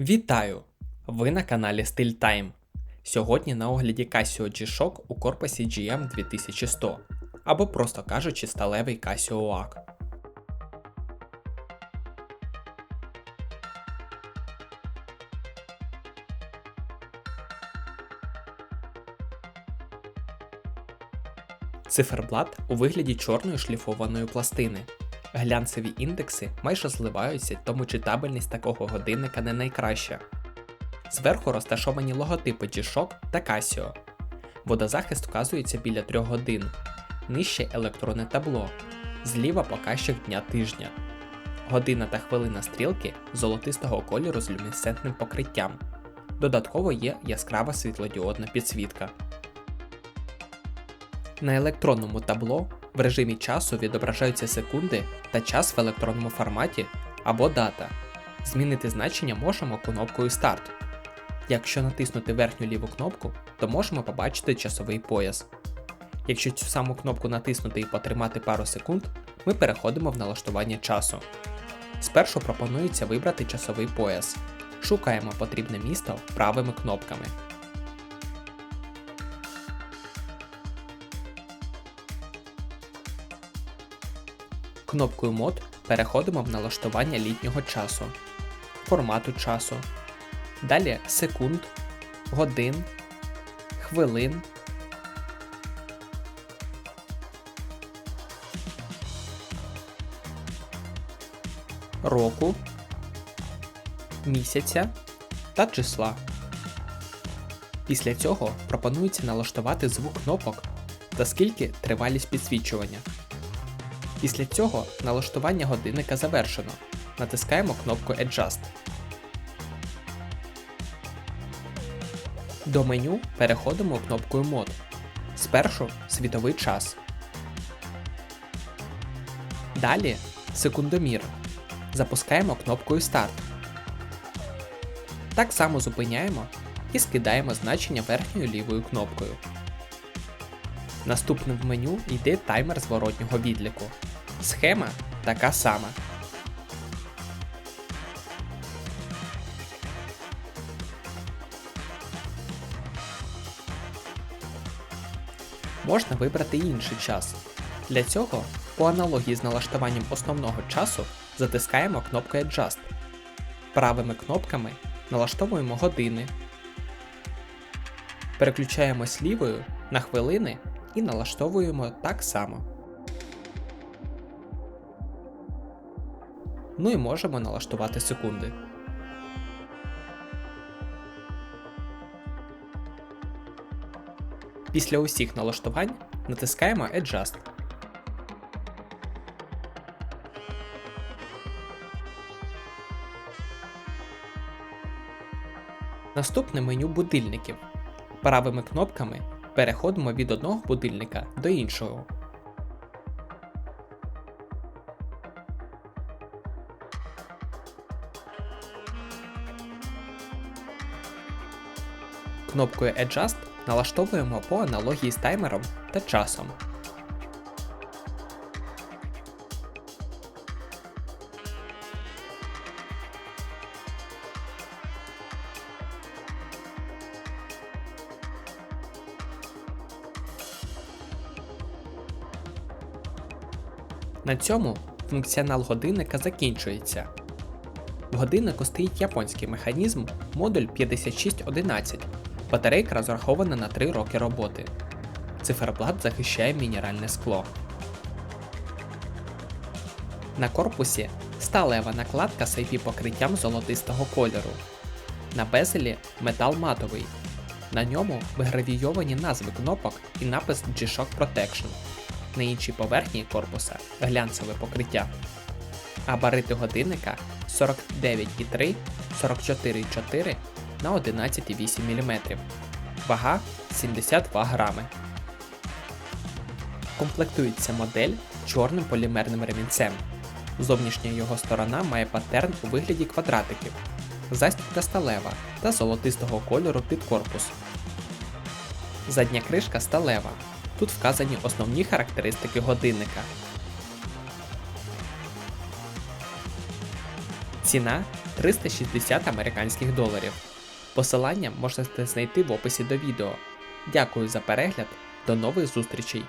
Вітаю! Ви на каналі Style Time. Сьогодні на огляді Casio G-Shock у корпусі GM 2100, або просто кажучи, сталевий Casio OAK. Циферблат у вигляді чорної шліфованої пластини. Глянцеві індекси майже зливаються, тому читабельність такого годинника не найкраща. Зверху розташовані логотипи G-Shock та Casio. Водозахист вказується біля 3 годин. Нижче електронне табло. Зліва показчик дня тижня. Година та хвилина стрілки золотистого кольору з люмінесцентним покриттям. Додатково є яскрава світлодіодна підсвітка. На електронному табло в режимі часу відображаються секунди та час в електронному форматі або дата. Змінити значення можемо кнопкою Старт. Якщо натиснути верхню ліву кнопку, то можемо побачити часовий пояс. Якщо цю саму кнопку натиснути і потримати пару секунд, ми переходимо в налаштування часу. Спершу пропонується вибрати часовий пояс. Шукаємо потрібне місто правими кнопками. Кнопкою мод переходимо в налаштування літнього часу, формату часу. Далі секунд, годин, хвилин. Року, місяця та числа. Після цього пропонується налаштувати звук кнопок та скільки тривалість підсвічування. Після цього налаштування годинника завершено. Натискаємо кнопку Adjust. До меню переходимо кнопкою Мод. Спершу світовий час. Далі секундомір. Запускаємо кнопкою Старт. Так само зупиняємо і скидаємо значення верхньою лівою кнопкою. Наступним в меню йде таймер зворотнього відліку. Схема така сама. Можна вибрати інший час. Для цього, по аналогії з налаштуванням основного часу, затискаємо кнопку Adjust. Правими кнопками налаштовуємо години. Переключаємось лівою на хвилини і налаштовуємо так само. Ну і можемо налаштувати секунди. Після усіх налаштувань натискаємо Adjust. Наступне меню будильників. Правими кнопками переходимо від одного будильника до іншого. Кнопкою Adjust налаштовуємо по аналогії з таймером та часом. На цьому функціонал годинника закінчується. В годиннику стоїть японський механізм модуль 5611. Батарейка розрахована на 3 роки роботи. Циферблат захищає мінеральне скло. На корпусі сталева накладка з IP покриттям золотистого кольору. На безелі метал матовий. На ньому вигравійовані назви кнопок і напис G-Shock Protection. На іншій поверхні корпуса глянцеве покриття. Габарити годинника 49,3, 44,4 на 11,8 мм. Вага 72 грами. Комплектується модель чорним полімерним ремінцем. Зовнішня його сторона має паттерн у вигляді квадратиків, застібка сталева та золотистого кольору під корпус. Задня кришка сталева. Тут вказані основні характеристики годинника. Ціна 360 американських доларів. Посилання можете знайти в описі до відео. Дякую за перегляд, до нових зустрічей!